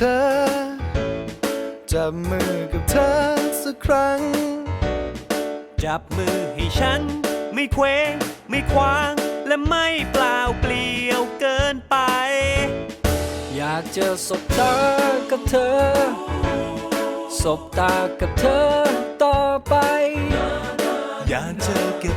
เธอ จับมือกับเธอสักครั้ง จับมือให้ฉัน ไม่เคว้งไม่คว้าง และไม่เปล่าเปลี่ยวเกินไป อยากเจะสบตากับเธอ สบตากับเธอต่อไป อยากเจะเก็บ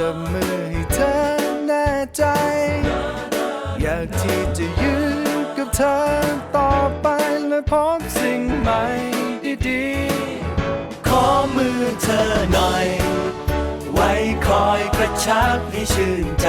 จับมือให้เธอแน่ใจ อยากที่จะยืนกับเธอต่อไปและพบสิ่งใหม่ดีขอมือเธอหน่อย ไว้คอยกระชับให้ชื่นใจ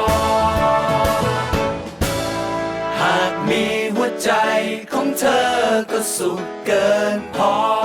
ก็สุขเกินพอ